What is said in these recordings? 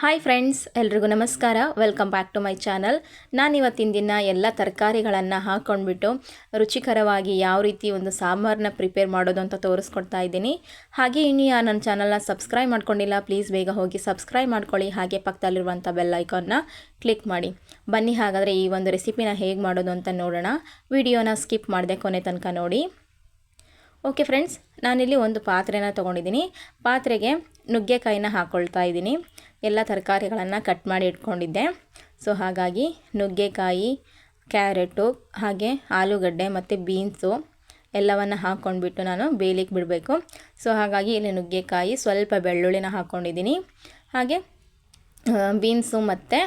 Hi friends ಎಲ್ರಿಗೂ ನಮಸ್ಕಾರ. Welcome back to my channel ನಾನು ಇವತ್ತಿನ ದಿನ ಎಲ್ಲ ತರಕಾರಿಗಳನ್ನು ಹಾಕ್ಕೊಂಡ್ಬಿಟ್ಟು ರುಚಿಕರವಾಗಿ ಯಾವ ರೀತಿ ಒಂದು ಸಾಂಬಾರನ್ನ ಪ್ರಿಪೇರ್ ಮಾಡೋದು ಅಂತ ತೋರಿಸ್ಕೊಡ್ತಾ ಇದ್ದೀನಿ. ಹಾಗೆ ಇನ್ನು ಯಾರು ನನ್ನ ಚಾನಲ್ನ ಸಬ್ಸ್ಕ್ರೈಬ್ ಮಾಡ್ಕೊಂಡಿಲ್ಲ ಪ್ಲೀಸ್ ಬೇಗ ಹೋಗಿ ಸಬ್ಸ್ಕ್ರೈಬ್ ಮಾಡ್ಕೊಳ್ಳಿ. ಹಾಗೆ ಪಕ್ಕದಲ್ಲಿರುವಂಥ ಬೆಲ್ ಐಕಾನ್ನ ಕ್ಲಿಕ್ ಮಾಡಿ. ಬನ್ನಿ ಹಾಗಾದರೆ ಈ ಒಂದು ರೆಸಿಪಿನ ಹೇಗೆ ಮಾಡೋದು ಅಂತ ನೋಡೋಣ. ವಿಡಿಯೋನ ಸ್ಕಿಪ್ ಮಾಡಿದೆ ಕೊನೆ ತನಕ ನೋಡಿ. ಓಕೆ ಫ್ರೆಂಡ್ಸ್ ನಾನಿಲ್ಲಿ ಒಂದು ಪಾತ್ರೆನ ತೊಗೊಂಡಿದ್ದೀನಿ. ಪಾತ್ರೆಗೆ ನುಗ್ಗೆಕಾಯಿನ ಹಾಕ್ಕೊಳ್ತಾ ಇದ್ದೀನಿ. ಎಲ್ಲ ತರಕಾರಿಗಳನ್ನು ಕಟ್ ಮಾಡಿ ಇಟ್ಕೊಂಡಿದ್ದೆ. ಸೊ ಹಾಗಾಗಿ ನುಗ್ಗೆಕಾಯಿ, ಕ್ಯಾರೆಟು, ಹಾಗೆ ಆಲೂಗಡ್ಡೆ ಮತ್ತು ಬೀನ್ಸು ಎಲ್ಲವನ್ನು ಹಾಕ್ಕೊಂಡ್ಬಿಟ್ಟು ನಾನು ಬೇಯಲಿಕ್ಕೆ ಬಿಡಬೇಕು. ಸೊ ಹಾಗಾಗಿ ಇಲ್ಲಿ ನುಗ್ಗೆಕಾಯಿ ಸ್ವಲ್ಪ ಬೆಳ್ಳುಳ್ಳಿನ ಹಾಕ್ಕೊಂಡಿದ್ದೀನಿ ಹಾಗೆ ಬೀನ್ಸು ಮತ್ತು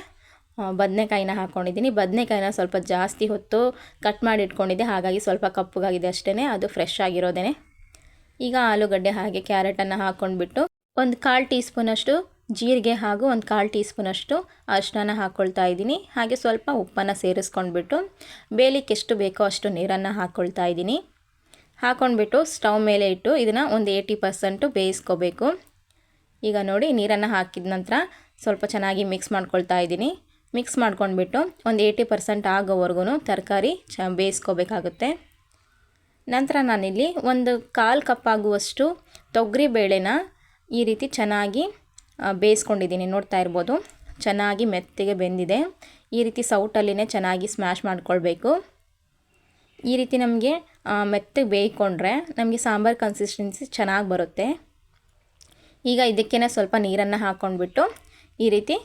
ಬದನೆಕಾಯಿನ ಹಾಕ್ಕೊಂಡಿದ್ದೀನಿ ಬದನೆಕಾಯಿನ ಸ್ವಲ್ಪ ಜಾಸ್ತಿ ಹೊತ್ತು ಕಟ್ ಮಾಡಿ ಇಟ್ಕೊಂಡಿದ್ದೆ. ಹಾಗಾಗಿ ಸ್ವಲ್ಪ ಕಪ್ಪಗಾಗಿದೆ ಅಷ್ಟೇ ಅದು ಫ್ರೆಶ್ ಆಗಿರೋದೇ ಈಗ ಆಲೂಗಡ್ಡೆ ಹಾಗೆ ಕ್ಯಾರೆಟನ್ನು ಹಾಕ್ಕೊಂಡ್ಬಿಟ್ಟು ಒಂದು ಕಾಲು ಟೀ ಸ್ಪೂನಷ್ಟು ಜೀರಿಗೆ ಹಾಗೂ ಒಂದು ಕಾಲು ಟೀ ಸ್ಪೂನಷ್ಟು ಅರಿಶಿನ ಹಾಕ್ಕೊಳ್ತಾ ಇದ್ದೀನಿ. ಹಾಗೆ ಸ್ವಲ್ಪ ಉಪ್ಪನ್ನು ಸೇರಿಸ್ಕೊಂಡ್ಬಿಟ್ಟು ಬೇಲಿಕ್ಕೆ ಎಷ್ಟು ಬೇಕೋ ಅಷ್ಟು ನೀರನ್ನು ಹಾಕ್ಕೊಳ್ತಾ ಇದ್ದೀನಿ. ಹಾಕ್ಕೊಂಡ್ಬಿಟ್ಟು ಸ್ಟವ್ ಮೇಲೆ ಇಟ್ಟು ಇದನ್ನು ಒಂದು ಏಯ್ಟಿ ಪರ್ಸೆಂಟು ಬೇಯಿಸ್ಕೋಬೇಕು. ಈಗ ನೋಡಿ ನೀರನ್ನು ಹಾಕಿದ ನಂತರ ಸ್ವಲ್ಪ ಚೆನ್ನಾಗಿ ಮಿಕ್ಸ್ ಮಾಡ್ಕೊಳ್ತಾ ಇದ್ದೀನಿ. ಮಿಕ್ಸ್ ಮಾಡ್ಕೊಂಡ್ಬಿಟ್ಟು ಒಂದು ಏಯ್ಟಿ ಪರ್ಸೆಂಟ್ ಆಗೋವರೆಗೂ ತರಕಾರಿ ಚ, ಬೇಯಿಸ್ಕೋಬೇಕಾಗುತ್ತೆ. ನಂತರ ನಾನಿಲ್ಲಿ ಒಂದು ಕಾಲು ಕಪ್ ಆಗುವಷ್ಟು ತೊಗರಿ ಬೇಳೆನ ಈ ರೀತಿ ಚೆನ್ನಾಗಿ ಬೇಯಿಸ್ಕೊಂಡಿದ್ದೀನಿ. ನೋಡ್ತಾ ಇರ್ಬೋದು. ಚೆನ್ನಾಗಿ ಮೆತ್ತಗೆ ಬೆಂದಿದೆ. ಈ ರೀತಿ ಸೌಟಲ್ಲಿನೇ ಚೆನ್ನಾಗಿ ಸ್ಮ್ಯಾಶ್ ಮಾಡ್ಕೊಳ್ಬೇಕು. ಈ ರೀತಿ ನಮಗೆ ಮೆತ್ತಗೆ ಬೇಯ್ಕೊಂಡ್ರೆ ನಮಗೆ ಸಾಂಬಾರು ಕನ್ಸಿಸ್ಟೆನ್ಸಿ ಚೆನ್ನಾಗಿ ಬರುತ್ತೆ. ಈಗ ಇದಕ್ಕೇ ಸ್ವಲ್ಪ ನೀರನ್ನು ಹಾಕ್ಕೊಂಡ್ಬಿಟ್ಟು ಈ ರೀತಿ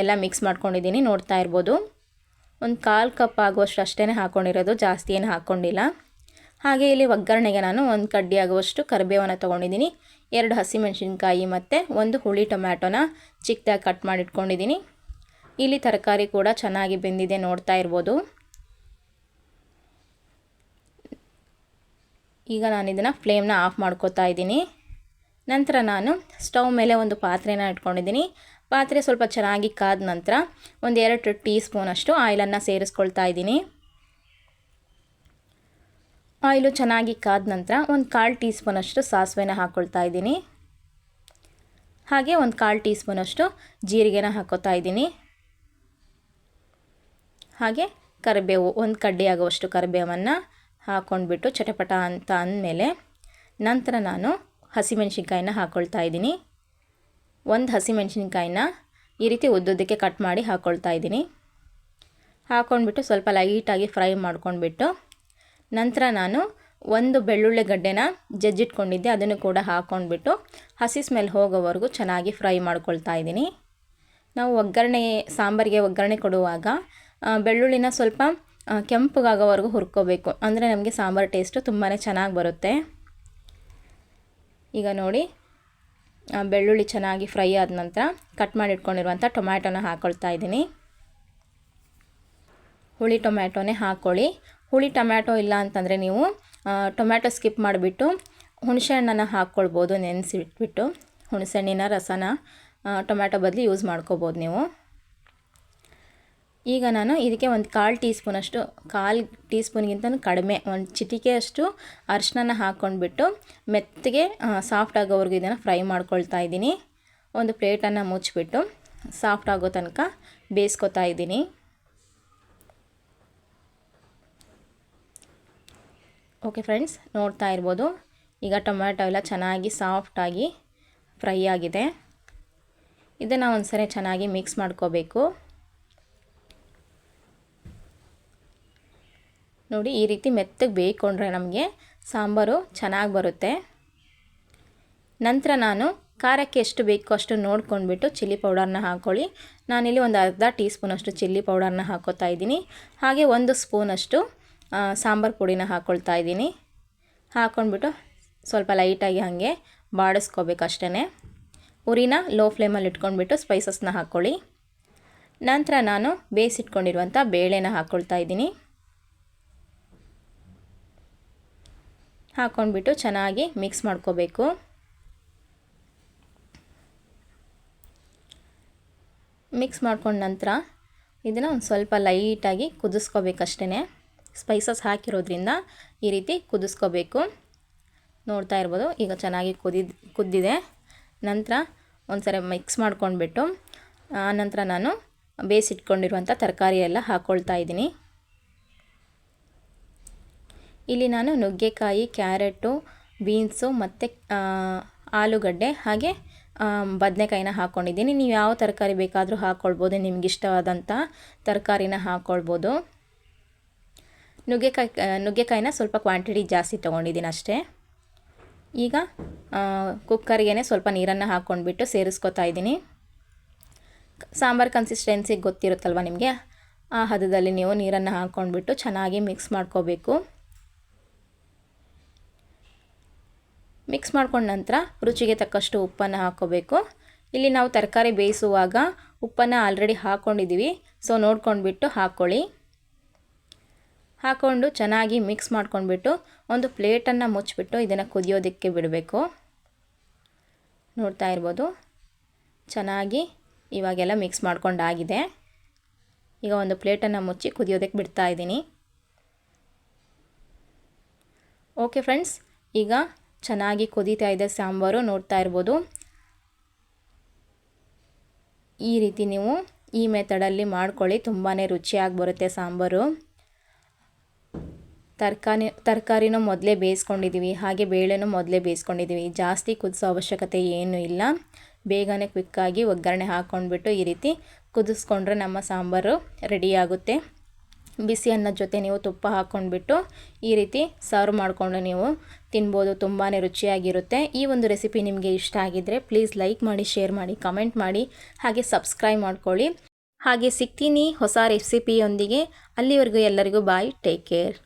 ಎಲ್ಲ ಮಿಕ್ಸ್ ಮಾಡ್ಕೊಂಡಿದ್ದೀನಿ. ನೋಡ್ತಾ ಇರ್ಬೋದು. ಒಂದು ಕಾಲು ಕಪ್ ಆಗುವಷ್ಟು ಅಷ್ಟೇ ಹಾಕ್ಕೊಂಡಿರೋದು ಜಾಸ್ತಿ ಏನು ಹಾಕ್ಕೊಂಡಿಲ್ಲ ಹಾಗೆ ಇಲ್ಲಿ ಒಗ್ಗರಣೆಗೆ ನಾನು ಒಂದು ಕಡ್ಡಿ ಆಗುವಷ್ಟು ಕರಿಬೇವನ್ನು ತೊಗೊಂಡಿದ್ದೀನಿ. ಎರಡು ಹಸಿಮೆಣಸಿನ್ಕಾಯಿ ಮತ್ತು ಒಂದು ಹುಳಿ ಟೊಮ್ಯಾಟೊನ ಚಿಕ್ಕದಾಗಿ ಕಟ್ ಮಾಡಿಟ್ಕೊಂಡಿದ್ದೀನಿ. ಇಲ್ಲಿ ತರಕಾರಿ ಕೂಡ ಚೆನ್ನಾಗಿ ಬೆಂದಿದೆ ನೋಡ್ತಾ ಇರ್ಬೋದು. ಈಗ ನಾನು ಇದನ್ನು ಫ್ಲೇಮ್ನ ಆಫ್ ಮಾಡ್ಕೋತಾ ಇದ್ದೀನಿ. ನಂತರ ನಾನು ಸ್ಟವ್ ಮೇಲೆ ಒಂದು ಪಾತ್ರೆನ ಇಟ್ಕೊಂಡಿದ್ದೀನಿ. ಪಾತ್ರೆ ಸ್ವಲ್ಪ ಚೆನ್ನಾಗಿ ಕಾದ ನಂತರ ಒಂದು ಎರಡು ಟೀ ಸ್ಪೂನಷ್ಟು ಆಯಿಲನ್ನು ಸೇರಿಸ್ಕೊಳ್ತಾ ಇದ್ದೀನಿ. ಆಯಿಲು ಚೆನ್ನಾಗಿ ಕಾದ ನಂತರ ಒಂದು ಕಾಲು ಟೀ ಸ್ಪೂನಷ್ಟು ಸಾಸಿವೆನ ಹಾಕ್ಕೊಳ್ತಾ ಇದ್ದೀನಿ. ಹಾಗೆ ಒಂದು ಕಾಲು ಟೀ ಸ್ಪೂನಷ್ಟು ಜೀರಿಗೆನ ಹಾಕೋತಾ ಇದ್ದೀನಿ. ಹಾಗೆ ಕರಿಬೇವು, ಒಂದು ಕಡ್ಡಿ ಆಗುವಷ್ಟು ಕರಿಬೇವನ್ನು ಹಾಕ್ಕೊಂಡ್ಬಿಟ್ಟು ಚಟಪಟ ಅಂತ ಅಂದಮೇಲೆ ನಂತರ ನಾನು ಹಸಿಮೆಣ್ಸಿನ್ಕಾಯಿನ ಹಾಕ್ಕೊಳ್ತಾ ಇದ್ದೀನಿ. ಒಂದು ಹಸಿಮೆಣಸಿನ್ಕಾಯಿನ ಈ ರೀತಿ ಉದ್ದುದ್ದಕ್ಕೆ ಕಟ್ ಮಾಡಿ ಹಾಕ್ಕೊಳ್ತಾ ಇದ್ದೀನಿ. ಹಾಕ್ಕೊಂಡ್ಬಿಟ್ಟು ಸ್ವಲ್ಪ ಲೈಟಾಗಿ ಫ್ರೈ ಮಾಡ್ಕೊಂಡ್ಬಿಟ್ಟು ನಂತರ ನಾನು ಒಂದು ಬೆಳ್ಳುಳ್ಳಿ ಗಡ್ಡೆನ ಜಜ್ಜಿಟ್ಕೊಂಡಿದ್ದೆ, ಅದನ್ನು ಕೂಡ ಹಾಕ್ಕೊಂಡ್ಬಿಟ್ಟು ಹಸಿ ಸ್ಮೆಲ್ ಹೋಗೋವರೆಗೂ ಚೆನ್ನಾಗಿ ಫ್ರೈ ಮಾಡ್ಕೊಳ್ತಾ ಇದ್ದೀನಿ. ನಾವು ಒಗ್ಗರಣೆ, ಸಾಂಬಾರಿಗೆ ಒಗ್ಗರಣೆ ಕೊಡುವಾಗ ಬೆಳ್ಳುಳ್ಳಿನ ಸ್ವಲ್ಪ ಕೆಂಪಗಾಗೋವರೆಗೂ ಹುರ್ಕೋಬೇಕು. ಅಂದರೆ ನಮಗೆ ಸಾಂಬಾರು ಟೇಸ್ಟು ತುಂಬಾ ಚೆನ್ನಾಗಿ ಬರುತ್ತೆ. ಈಗ ನೋಡಿ ಬೆಳ್ಳುಳ್ಳಿ ಚೆನ್ನಾಗಿ ಫ್ರೈ ಆದ ನಂತರ ಕಟ್ ಮಾಡಿ ಇಟ್ಕೊಂಡಿರುವಂಥ ಟೊಮ್ಯಾಟೊನ ಹಾಕ್ಕೊಳ್ತಾ ಇದ್ದೀನಿ. ಹುಳಿ ಟೊಮ್ಯಾಟೊನೇ ಹಾಕ್ಕೊಳ್ಳಿ ಹುಳಿ ಟೊಮ್ಯಾಟೊ ಇಲ್ಲ ಅಂತಂದರೆ ನೀವು ಟೊಮ್ಯಾಟೊ ಸ್ಕಿಪ್ ಮಾಡಿಬಿಟ್ಟು ಹುಣಸೆಹಣ್ಣನ್ನು ಹಾಕ್ಕೊಳ್ಬೋದು ನೆನೆಸಿಟ್ಬಿಟ್ಟು. ಹುಣಸೆಹಣ್ಣಿನ ರಸನ ಟೊಮ್ಯಾಟೊ ಬದಲು ಯೂಸ್ ಮಾಡ್ಕೋಬೋದು ನೀವು. ಈಗ ನಾನು ಇದಕ್ಕೆ ಒಂದು ಕಾಲು ಟೀ ಸ್ಪೂನಷ್ಟು ಕಾಲು ಟೀ ಸ್ಪೂನ್ಗಿಂತ ಕಡಿಮೆ, ಒಂದು ಚಿಟಿಕೆಯಷ್ಟು ಅರಿಶಿನ ಹಾಕ್ಕೊಂಡ್ಬಿಟ್ಟು ಮೆತ್ತಗೆ ಸಾಫ್ಟ್ ಆಗೋವರೆಗೂ ಇದನ್ನು ಫ್ರೈ ಮಾಡ್ಕೊಳ್ತಾ ಇದ್ದೀನಿ. ಒಂದು ಪ್ಲೇಟನ್ನು ಮುಚ್ಚಿಬಿಟ್ಟು ಸಾಫ್ಟ್ ಆಗೋ ತನಕ ಬೇಯಿಸ್ಕೊತಾ ಇದ್ದೀನಿ. ಓಕೆ ಫ್ರೆಂಡ್ಸ್ ನೋಡ್ತಾ ಇರ್ಬೋದು. ಈಗ ಟೊಮ್ಯಾಟೊ ಎಲ್ಲ ಚೆನ್ನಾಗಿ ಸಾಫ್ಟಾಗಿ ಫ್ರೈ ಆಗಿದೆ. ಇದನ್ನು ಒಂದು ಸರಿ ಚೆನ್ನಾಗಿ ಮಿಕ್ಸ್ ಮಾಡ್ಕೋಬೇಕು. ನೋಡಿ, ಈ ರೀತಿ ಮೆತ್ತಗೆ ಬೇಯ್ಕೊಂಡ್ರೆ ನಮಗೆ ಸಾಂಬಾರು ಚೆನ್ನಾಗಿ ಬರುತ್ತೆ. ನಂತರ ನಾನು ಖಾರಕ್ಕೆ ಎಷ್ಟು ಬೇಕೋ ಅಷ್ಟು ನೋಡ್ಕೊಂಡ್ಬಿಟ್ಟು ಚಿಲ್ಲಿ ಪೌಡರ್ನ ಹಾಕ್ಕೊಳ್ಳಿ ನಾನಿಲ್ಲಿ ಒಂದು ಅರ್ಧ ಟೀ ಸ್ಪೂನಷ್ಟು ಚಿಲ್ಲಿ ಪೌಡರ್ನ ಹಾಕೋತಾ ಇದ್ದೀನಿ. ಹಾಗೆ ಒಂದು ಸ್ಪೂನಷ್ಟು ಸಾಂಬಾರು ಪುಡಿನ ಹಾಕ್ಕೊಳ್ತಾ ಇದ್ದೀನಿ. ಹಾಕ್ಕೊಂಡ್ಬಿಟ್ಟು ಸ್ವಲ್ಪ ಲೈಟಾಗಿ ಹಾಗೆ ಬಾಡಿಸ್ಕೋಬೇಕು ಅಷ್ಟೇ ಉರಿನ ಲೋ ಫ್ಲೇಮಲ್ಲಿ ಇಟ್ಕೊಂಡ್ಬಿಟ್ಟು ಸ್ಪೈಸಸ್ನ ಹಾಕ್ಕೊಳ್ಳಿ ನಂತರ ನಾನು ಬೇಯಿಸಿಟ್ಕೊಂಡಿರುವಂಥ ಬೇಳೆನ ಹಾಕ್ಕೊಳ್ತಾ ಇದ್ದೀನಿ. ಹಾಕ್ಕೊಂಡ್ಬಿಟ್ಟು ಚೆನ್ನಾಗಿ ಮಿಕ್ಸ್ ಮಾಡ್ಕೋಬೇಕು. ಮಿಕ್ಸ್ ಮಾಡ್ಕೊಂಡ ನಂತರ ಇದನ್ನು ಒಂದು ಸ್ವಲ್ಪ ಲೈಟಾಗಿ ಕುದಿಸ್ಕೋಬೇಕಷ್ಟೇ ಸ್ಪೈಸಸ್ ಹಾಕಿರೋದ್ರಿಂದ ಈ ರೀತಿ ಕುದಿಸ್ಕೋಬೇಕು. ನೋಡ್ತಾ ಇರ್ಬೋದು, ಈಗ ಚೆನ್ನಾಗಿ ಕುದಿ, ಕುದ್ದಿದೆ. ನಂತರ ಒಂದು ಸರಿ ಮಿಕ್ಸ್ ಮಾಡ್ಕೊಂಡ್ಬಿಟ್ಟು ಆನಂತರ ನಾನು ಬೇಯಿಸಿಟ್ಕೊಂಡಿರುವಂಥ ತರಕಾರಿ ಎಲ್ಲ ಹಾಕ್ಕೊಳ್ತಾ ಇದ್ದೀನಿ. ಇಲ್ಲಿ ನಾನು ನುಗ್ಗೆಕಾಯಿ, ಕ್ಯಾರೆಟು, ಬೀನ್ಸು ಮತ್ತು ಆಲೂಗಡ್ಡೆ ಹಾಗೆ ಬದನೆಕಾಯಿನ ಹಾಕ್ಕೊಂಡಿದ್ದೀನಿ ನೀವು ಯಾವ ತರಕಾರಿ ಬೇಕಾದರೂ ಹಾಕ್ಕೊಳ್ಬೋದು ನಿಮ್ಗೆ ಇಷ್ಟವಾದಂಥ ತರಕಾರಿನ ಹಾಕ್ಕೊಳ್ಬೋದು ನುಗ್ಗೆಕಾಯಿ ನುಗ್ಗೆಕಾಯಿನ ಸ್ವಲ್ಪ ಕ್ವಾಂಟಿಟಿ ಜಾಸ್ತಿ ತೊಗೊಂಡಿದ್ದೀನಿ ಅಷ್ಟೇ. ಈಗ ಕುಕ್ಕರ್ಗೆ ಸ್ವಲ್ಪ ನೀರನ್ನು ಹಾಕ್ಕೊಂಡ್ಬಿಟ್ಟು ಸೇರಿಸ್ಕೊತಾ ಇದ್ದೀನಿ. ಸಾಂಬಾರು ಕನ್ಸಿಸ್ಟೆನ್ಸಿ ಗೊತ್ತಿರುತ್ತಲ್ವ ನಿಮಗೆ? ಆ ಹದದಲ್ಲಿ ನೀವು ನೀರನ್ನು ಹಾಕ್ಕೊಂಡ್ಬಿಟ್ಟು ಚೆನ್ನಾಗಿ ಮಿಕ್ಸ್ ಮಾಡ್ಕೋಬೇಕು. ಮಿಕ್ಸ್ ಮಾಡ್ಕೊಂಡ ನಂತರ ರುಚಿಗೆ ತಕ್ಕಷ್ಟು ಉಪ್ಪನ್ನು ಹಾಕ್ಕೋಬೇಕು. ಇಲ್ಲಿ ನಾವು ತರಕಾರಿ ಬೇಯಿಸುವಾಗ ಉಪ್ಪನ್ನು ಆಲ್ರೆಡಿ ಹಾಕ್ಕೊಂಡಿದ್ದೀವಿ ಸೊ ನೋಡ್ಕೊಂಡ್ಬಿಟ್ಟು ಹಾಕ್ಕೊಳ್ಳಿ. ಹಾಕ್ಕೊಂಡು ಚೆನ್ನಾಗಿ ಮಿಕ್ಸ್ ಮಾಡ್ಕೊಂಡ್ಬಿಟ್ಟು ಒಂದು ಪ್ಲೇಟನ್ನು ಮುಚ್ಚಿಬಿಟ್ಟು ಇದನ್ನು ಕುದಿಯೋದಕ್ಕೆ ಬಿಡಬೇಕು. ನೋಡ್ತಾ ಇರ್ಬೋದು. ಚೆನ್ನಾಗಿ ಇವಾಗೆಲ್ಲ ಮಿಕ್ಸ್ ಮಾಡ್ಕೊಂಡಾಗಿದೆ. ಈಗ ಒಂದು ಪ್ಲೇಟನ್ನು ಮುಚ್ಚಿ ಕುದಿಯೋದಕ್ಕೆ ಬಿಡ್ತಾ ಇದ್ದೀನಿ. ಓಕೆ ಫ್ರೆಂಡ್ಸ್ ಈಗ ಚೆನ್ನಾಗಿ ಕುದೀತಾ ಇದೆ ಸಾಂಬಾರು ನೋಡ್ತಾ ಇರ್ಬೋದು. ಈ ರೀತಿ ನೀವು ಈ ಮೆಥಡಲ್ಲಿ ಮಾಡ್ಕೊಳ್ಳಿ ತುಂಬಾ ರುಚಿಯಾಗಿ ಬರುತ್ತೆ ಸಾಂಬಾರು. ತರಕಾರಿ ತರಕಾರಿನೂ ಮೊದಲೇ ಬೇಯಿಸ್ಕೊಂಡಿದ್ದೀವಿ ಹಾಗೆ ಬೇಳೆನೂ ಮೊದಲೇ ಬೇಯಿಸ್ಕೊಂಡಿದ್ದೀವಿ ಜಾಸ್ತಿ ಕುದಿಸೋ ಅವಶ್ಯಕತೆ ಏನೂ ಇಲ್ಲ. ಬೇಗನೆ ಕ್ವಿಕ್ಕಾಗಿ ಒಗ್ಗರಣೆ ಹಾಕ್ಕೊಂಡ್ಬಿಟ್ಟು ಈ ರೀತಿ ಕುದಿಸ್ಕೊಂಡ್ರೆ ನಮ್ಮ ಸಾಂಬಾರು ರೆಡಿಯಾಗುತ್ತೆ ಬಿಸಿ ಅನ್ನದ ಜೊತೆ ನೀವು ತುಪ್ಪ ಹಾಕ್ಕೊಂಡ್ಬಿಟ್ಟು ಈ ರೀತಿ ಸರ್ವ್ ಮಾಡಿಕೊಂಡು ನೀವು ತಿನ್ಬೋದು ತುಂಬಾ ರುಚಿಯಾಗಿರುತ್ತೆ. ಈ ಒಂದು ರೆಸಿಪಿ ನಿಮಗೆ ಇಷ್ಟ ಆಗಿದ್ದರೆ ಪ್ಲೀಸ್ ಲೈಕ್ ಮಾಡಿ ಶೇರ್ ಮಾಡಿ ಕಮೆಂಟ್ ಮಾಡಿ, ಹಾಗೆ ಸಬ್ಸ್ಕ್ರೈಬ್ ಮಾಡ್ಕೊಳ್ಳಿ. ಹಾಗೆ ಸಿಗ್ತೀನಿ ಹೊಸ ರೆಸಿಪಿಯೊಂದಿಗೆ ಅಲ್ಲಿವರೆಗೂ ಎಲ್ಲರಿಗೂ ಬಾಯ್ ಟೇಕ್ ಕೇರ್